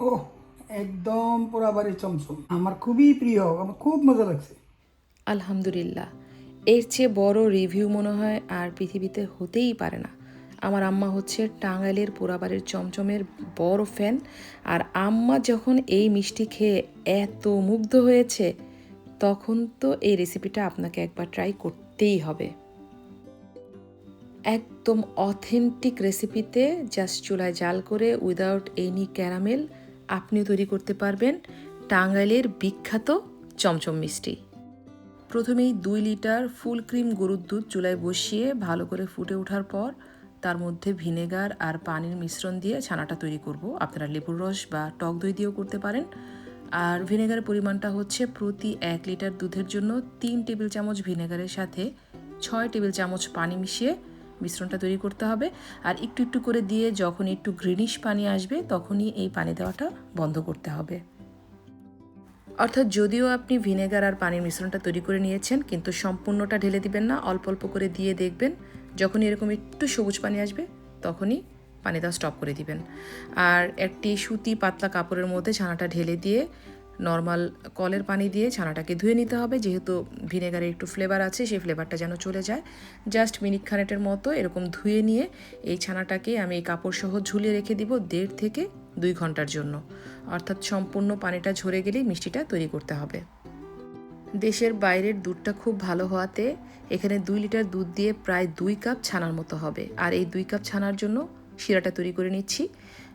ও একদম পোড়াবাড়ি চমচম। আমার খুবই প্রিয়, আমার খুব মজা লাগছে। আলহামদুলিল্লাহ। এর চেয়ে বড় রিভিউ মনে হয় আর পৃথিবীতে হতেই পারে না। আমার আম্মা হচ্ছে টাঙ্গাইলের পোড়াবাড়ির চমচমের বড় ফ্যান আর আম্মা যখন এই মিষ্টি খেয়ে এত মুগ্ধ হয়েছে, তখন তো এই রেসিপিটা আপনাকে একবার ট্রাই করতেই হবে। একদম অথেন্টিক রেসিপিতে জাস্ট চুলায় জাল করে উইদাউট এনি ক্যারামেল আপনিও তৈরি করতে পারবেন টাঙ্গাইলের বিখ্যাত চমচম মিষ্টি। প্রথমেই দুই লিটার ফুল ক্রিম গরুর দুধ চুলায় বসিয়ে ভালো করে ফুটে ওঠার পর তার মধ্যে ভিনেগার আর পানির মিশ্রণ দিয়ে ছানাটা তৈরি করব। আপনারা লেবুর রস বা টক দই দিয়েও করতে পারেন। আর ভিনেগারের পরিমাণটা হচ্ছে প্রতি এক লিটার দুধের জন্য তিন টেবিল চামচ ভিনেগারের সাথে ছয় টেবিল চামচ পানি মিশিয়ে মিশ্রণটা তৈরি করতে হবে। আর একটু একটু করে দিয়ে যখন একটু গ্রিনিশ পানি আসবে, তখনই এই পানি দেওয়াটা বন্ধ করতে হবে। অর্থাৎ যদিও আপনি ভিনেগার আর পানির মিশ্রণটা তৈরি করে নিয়েছেন, কিন্তু সম্পূর্ণটা ঢেলে দিবেন না, অল্প অল্প করে দিয়ে দেখবেন যখন এরকম একটু সবুজ পানি আসবে, তখনই পানি দেওয়া স্টপ করে দিবেন। আর একটি সুতি পাতলা কাপড়ের মধ্যে ছানাটা ঢেলে দিয়ে নর্মাল কলের পানি দিয়ে ছানাটাকে ধুয়ে নিতে হবে। যেহেতু ভিনেগারের একটু ফ্লেভার আছে, সেই ফ্লেভারটা যেন চলে যায়। জাস্ট মিনিট খানেটের মতো এরকম ধুয়ে নিয়ে এই ছানাটাকে আমি এই কাপড় সহ ঝুলিয়ে রেখে দিব দেড় থেকে দুই ঘণ্টার জন্য। অর্থাৎ সম্পূর্ণ পানিটা ঝরে গেলেই মিষ্টিটা তৈরি করতে হবে। দেশের বাইরের দুধটা খুব ভালো হওয়াতে এখানে দুই লিটার দুধ দিয়ে প্রায় দুই কাপ ছানার মতো হবে। আর এই দুই কাপ ছানার জন্য শিরাটা তৈরি করে নিচ্ছি।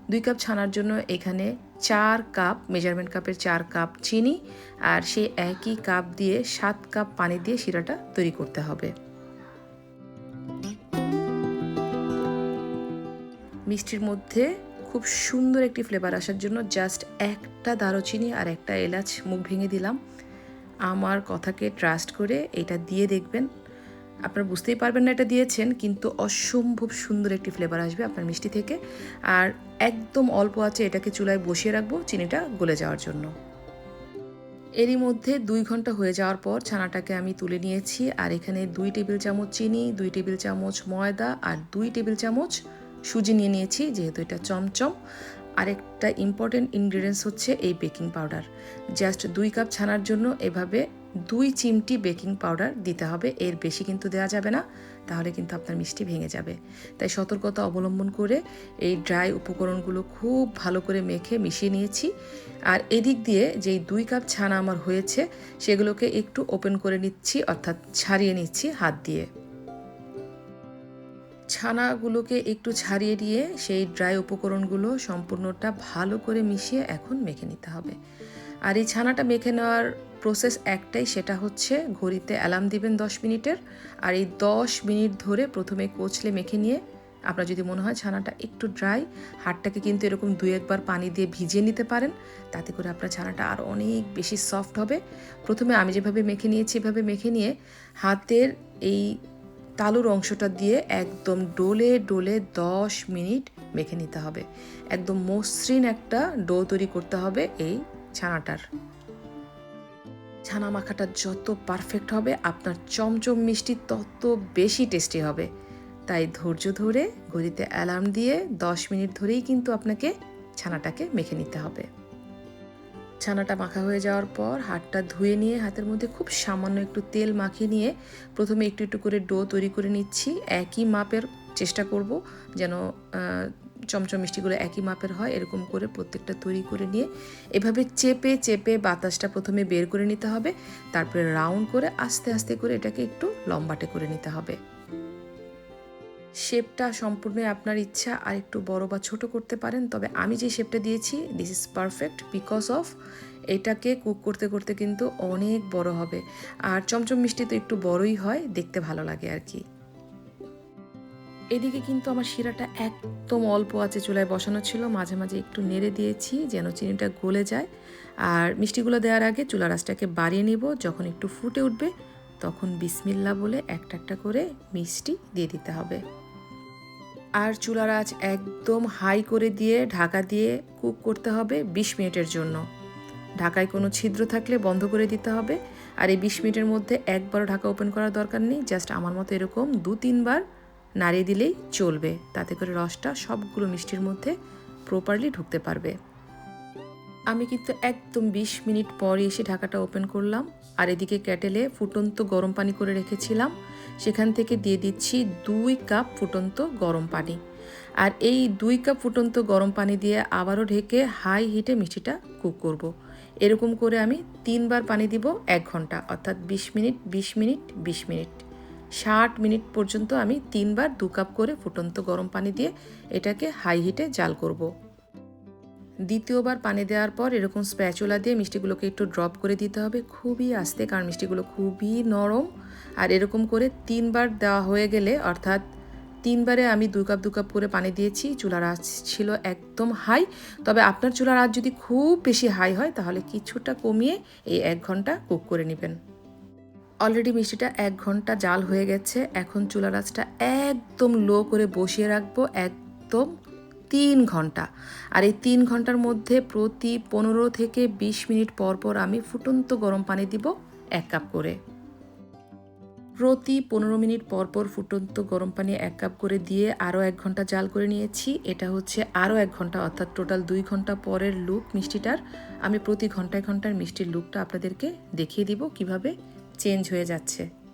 দুই কাপ ছানার জন্য এখানে চার কাপ মেজারমেন্ট কাপের চার কাপ চিনি আর সেই একই কাপ দিয়ে সাত কাপ পানি দিয়ে শিরাটা তৈরি করতে হবে। মিষ্টির মধ্যে খুব সুন্দর একটি ফ্লেভার আসার জন্য জাস্ট একটা দারুচিনি আর একটা এলাচ মুখ ভেঙে দিলাম। আমার কথাকে ট্রাস্ট করে এটা দিয়ে দেখবেন। আপনারা বুঝতেই পারবেন না এটা দিয়েছেন, কিন্তু অসম্ভব সুন্দর একটি ফ্লেভার আসবে আপনার মিষ্টি থেকে। আর একদম অল্প আছে, এটাকে চুলায় বসিয়ে রাখব চিনিটা গলে যাওয়ার জন্য। এরই মধ্যে দুই ঘণ্টা হয়ে যাওয়ার পর ছানাটাকে আমি তুলে নিয়েছি, আর এখানে দুই টেবিল চামচ চিনি, দুই টেবিল চামচ ময়দা, আর দুই টেবিল চামচ সুজি নিয়ে নিয়েছি, যেহেতু এটা চমচম। আরেকটা ইম্পর্টেন্ট ইনগ্রিডিয়েন্টস হচ্ছে এই বেকিং পাউডার জাস্ট দুই কাপ ছানার জন্য এভাবে দুই চিমটি বেকিং পাউডার দিতে হবে, এর বেশি কিন্তু দেওয়া যাবে না, তাহলে কিন্তু আপনার মিষ্টি ভেঙে যাবে। তাই সতর্কতা অবলম্বন করে এই ড্রাই উপকরণগুলো খুব ভালো করে মেখে মিশিয়ে নিয়েছি। আর এদিক দিয়ে যেই দুই কাপ ছানা আমার হয়েছে, সেগুলোকে একটু ওপেন করে নিচ্ছি, অর্থাৎ ছাড়িয়ে নিচ্ছি হাত দিয়ে। ছানাগুলোকে একটু ছাড়িয়ে দিয়ে সেই ড্রাই উপকরণগুলো সম্পূর্ণটা ভালো করে মিশিয়ে এখন মেখে নিতে হবে। আর এই ছানাটা মেখে নেওয়ার প্রসেস একটাই, সেটা হচ্ছে ঘড়িতে অ্যালার্ম দিবেন দশ মিনিটের, আর এই দশ মিনিট ধরে প্রথমে কোচলে মেখে নিয়ে আপনার যদি মনে হয় ছানাটা একটু ড্রাই হাতটাকে কিন্তু এরকম দুই একবার পানি দিয়ে ভিজিয়ে নিতে পারেন, তাতে করে আপনার ছানাটা আর অনেক বেশি সফট হবে। প্রথমে আমি যেভাবে মেখে নিয়েছি, এভাবে মেখে নিয়ে হাতের এই তালুর অংশটা দিয়ে একদম ডোলে ডোলে দশ মিনিট মেখে নিতে হবে। একদম মসৃণ একটা ডো তৈরি করতে হবে এই ছানাটার। ছানা মাখাটা যত পারফেক্ট হবে, আপনার চমচম মিষ্টি তত বেশি টেস্টি হবে। তাই ধৈর্য ধরে ঘড়িতে অ্যালার্ম দিয়ে দশ মিনিট ধরেই কিন্তু আপনাকে ছানাটাকে মেখে নিতে হবে। ছানাটা মাখা হয়ে যাওয়ার পর হাতটা ধুয়ে নিয়ে হাতের মধ্যে খুব সামান্য একটু তেল মাখিয়ে নিয়ে প্রথমে একটু একটু করে ডো তৈরি করে নিচ্ছি। একই মাপের চেষ্টা করব যেন চমচম মিষ্টিগুলো একই মাপের হয়, এরকম করে প্রত্যেকটা তৈরি করে নিয়ে এভাবে চেপে চেপে বাতাসটা প্রথমে বের করে নিতে হবে। তারপরে রাউন্ড করে আস্তে আস্তে করে এটাকে একটু লম্বাটে করে নিতে হবে। শেপটা সম্পূর্ণ আপনার ইচ্ছা আর একটু বড় বা ছোট করতে পারেন, তবে আমি যে শেপটা দিয়েছি this is perfect because of এটাকে কুক করতে করতে কিন্তু অনেক বড় হবে। আর চমচম মিষ্টি তো একটু বড়ই হয়, দেখতে ভালো লাগে আর কি। এদিকে কিন্তু আমার শিরাটা একদম অল্প আছে চুলায় বসানো ছিল, মাঝে মাঝে একটু নেড়ে দিয়েছি যেন চিনিটা গলে যায়। আর মিষ্টিগুলো দেওয়ার আগে চুলা রাসটাকে বাড়িয়ে নিব, যখন একটু ফুটে উঠবে, তখন বিসমিল্লা বলে একটা একটা করে মিষ্টি দিয়ে দিতে হবে। আর চুলার আঁচ একদম হাই করে দিয়ে ঢাকা দিয়ে কুক করতে হবে বিশ মিনিটের জন্য। ঢাকায় কোনো ছিদ্র থাকলে বন্ধ করে দিতে হবে। আর এই বিশ মিনিটের মধ্যে একবারও ঢাকা ওপেন করার দরকার নেই। জাস্ট আমার মতো এরকম দু তিনবার নাড়িয়ে দিলেই চলবে। তাতে করে রসটা সবগুলো মিষ্টির মধ্যে প্রপারলি ঢুকতে পারবে। আমি কিন্তু একদম বিশ মিনিট পরে এসে ঢাকাটা ওপেন করলাম। আর এদিকে ক্যাটেলে ফুটন্ত গরম পানি করে রেখেছিলাম। সেখান থেকে দিয়ে দিচ্ছি দুই কাপ ফুটন্ত গরম পানি আর এই দুই কাপ ফুটন্ত গরম পানি দিয়ে আবারও ঢেকে হাই হিটে মিষ্টিটা কুক করব। এরকম করে আমি তিনবার পানি দিব এক ঘণ্টা, অর্থাৎ বিশ মিনিট বিশ মিনিট বিশ মিনিট ষাট মিনিট পর্যন্ত আমি তিনবার দু কাপ করে ফুটন্ত গরম পানি দিয়ে এটাকে হাই হিটে জাল করব। দ্বিতীয়বার পানি দেওয়ার পর এরকম স্প্যাচুলা দিয়ে মিষ্টিগুলোকে একটু ড্রপ করে দিতে হবে খুবই আস্তে, কারণ মিষ্টিগুলো খুবই নরম। আর এরকম করে তিনবার দেওয়া হয়ে গেলে, অর্থাৎ তিনবারে আমি দু কাপ দু কাপ করে পানি দিয়েছি, চুলার আঁচ ছিল একদম হাই তবে আপনার চুলার আঁচ যদি খুব বেশি হাই হয়, তাহলে কিছুটা কমিয়ে এই এক ঘণ্টা কুক করে নেবেন। অলরেডি মিষ্টিটা এক ঘণ্টা জাল হয়ে গেছে। এখন চুলার আঁচটা একদম লো করে বসিয়ে রাখব, একদম তিন ঘণ্টা। আর এই তিন ঘণ্টার মধ্যে প্রতি পনেরো থেকে বিশ মিনিট পর পর আমি ফুটন্ত গরম পানি দিব এক কাপ করে। প্রতি পনেরো মিনিট পর পর ফুটন্ত গরম পানি এক কাপ করে দিয়ে আরও এক ঘণ্টা জাল করে নিয়েছি। এটা হচ্ছে আরও এক ঘণ্টা, অর্থাৎ টোটাল দুই ঘণ্টা পরের লুক মিষ্টিটার। আমি প্রতি ঘন্টায় ঘণ্টার মিষ্টির লুকটা আপনাদেরকে দেখিয়ে দিব কীভাবে চেঞ্জ হয়ে যাচ্ছে।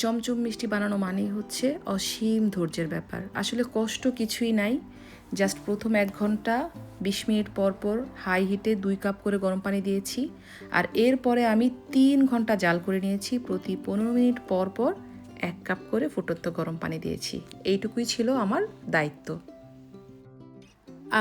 চমচম মিষ্টি বানানো মানেই হচ্ছে অসীম ধৈর্যের ব্যাপার। আসলে কষ্ট কিছুই নাই জাস্ট প্রথম এক ঘণ্টা, বিশ মিনিট পর পর হাই হিটে দুই কাপ করে গরম পানি দিয়েছি আর এরপরে আমি তিন ঘণ্টা জাল করে নিয়েছি, প্রতি পনেরো মিনিট পর পর এক কাপ করে ফুটন্ত গরম পানি দিয়েছি। এইটুকুই ছিল আমার দায়িত্ব।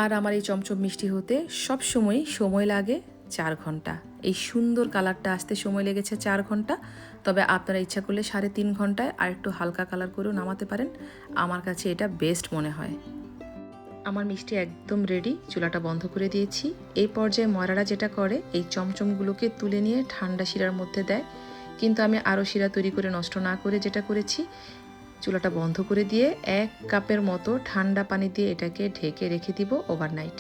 আর আমার এই চমচম মিষ্টি হতে সব সময় সময় লাগে চার ঘণ্টা। এই সুন্দর কালারটা আসতে সময় লেগেছে চার ঘণ্টা। তবে আপনারা ইচ্ছা করলে সাড়ে তিন ঘন্টায় আর একটু হালকা কালার করেও নামাতে পারেন। আমার কাছে এটা বেস্ট মনে হয়। আমার মিষ্টি একদম রেডি চুলাটা বন্ধ করে দিয়েছি। এই পর্যায়ে ময়রারা যেটা করে, এই চমচমগুলোকে তুলে নিয়ে ঠান্ডা শিরার মধ্যে দেয়। কিন্তু আমি আরও শিরা তৈরি করে নষ্ট না করে যেটা করেছি, চুলাটা বন্ধ করে দিয়ে এক কাপের মতো ঠান্ডা পানি দিয়ে এটাকে ঢেকে রেখে দিব ওভারনাইট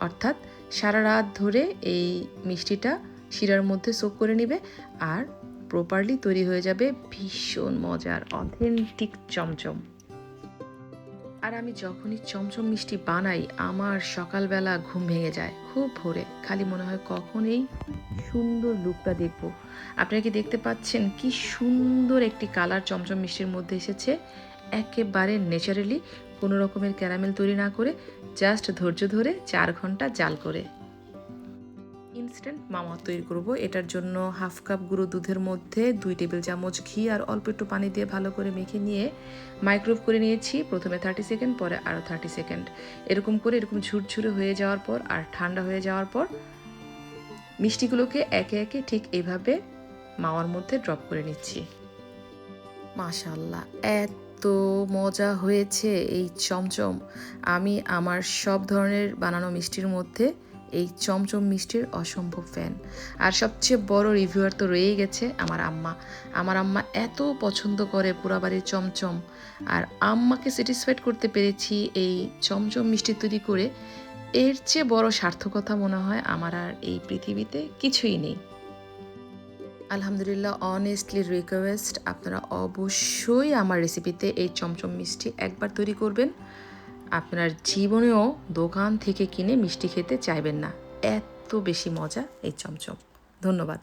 অর্থাৎ সারা রাত ধরে এই মিষ্টিটা শিরার মধ্যে সোক করে নেবে আর প্রপারলি তৈরি হয়ে যাবে ভীষণ মজার অথেন্টিক চমচম। আর আমি যখনই চমচম মিষ্টি বানাই, আমার সকালবেলা ঘুম ভেঙে যায়, খুব ভোরে। খালি মনে হয় কখন এই সুন্দর লুকটা দেখব। আপনারা কি দেখতে পাচ্ছেন কি সুন্দর একটি কালার চমচম মিষ্টির মধ্যে এসেছে? একেবারে ন্যাচারালি কোনো রকমের ক্যারামেল তৈরি না করে জাস্ট ধৈর্য ধরে চার ঘণ্টা জাল করে। ইনস্ট্যান্ট মামা তৈরি করব। এটার জন্য হাফ কাপ গুঁড়ো দুধের মধ্যে দুই টেবিল চামচ ঘি আর অল্প একটু পানি দিয়ে ভালো করে মেখে নিয়ে মাইক্রোভ করে নিয়েছি। প্রথমে থার্টি সেকেন্ড পরে আরও থার্টি সেকেন্ড এরকম করে এরকম ঝুরঝুরে হয়ে যাওয়ার পর আর ঠান্ডা হয়ে যাওয়ার পর মিষ্টিগুলোকে একে একে ঠিক এইভাবে মাওয়ার মধ্যে ড্রপ করে নিচ্ছি। মাশাল্লাহ এত মজা হয়েছে এই চমচম। আমি আমার সব ধরনের বানানো মিষ্টির মধ্যে এই চমচম মিষ্টির অসম্ভব ফ্যান আর সবচেয়ে বড় রিভিউয়ার তো রয়েই গেছে আমার আম্মা। আমার আম্মা এত পছন্দ করে পুরাবাড়ির চমচম। আর আম্মাকে স্যাটিসফাইড করতে পেরেছি এই চমচম মিষ্টি তৈরি করে। এর চেয়ে বড় সার্থকতা মনে হয় আমার আর এই পৃথিবীতে কিছুই নেই। আলহামদুলিল্লাহ অনেস্টলি রিকোয়েস্ট আপনারা অবশ্যই আমার রেসিপিতে এই চমচম মিষ্টি একবার তৈরি করবেন। আপনার জীবনেও দোকান থেকে কিনে মিষ্টি খেতে চাইবেন না। এত বেশি মজা এই চমচম। ধন্যবাদ।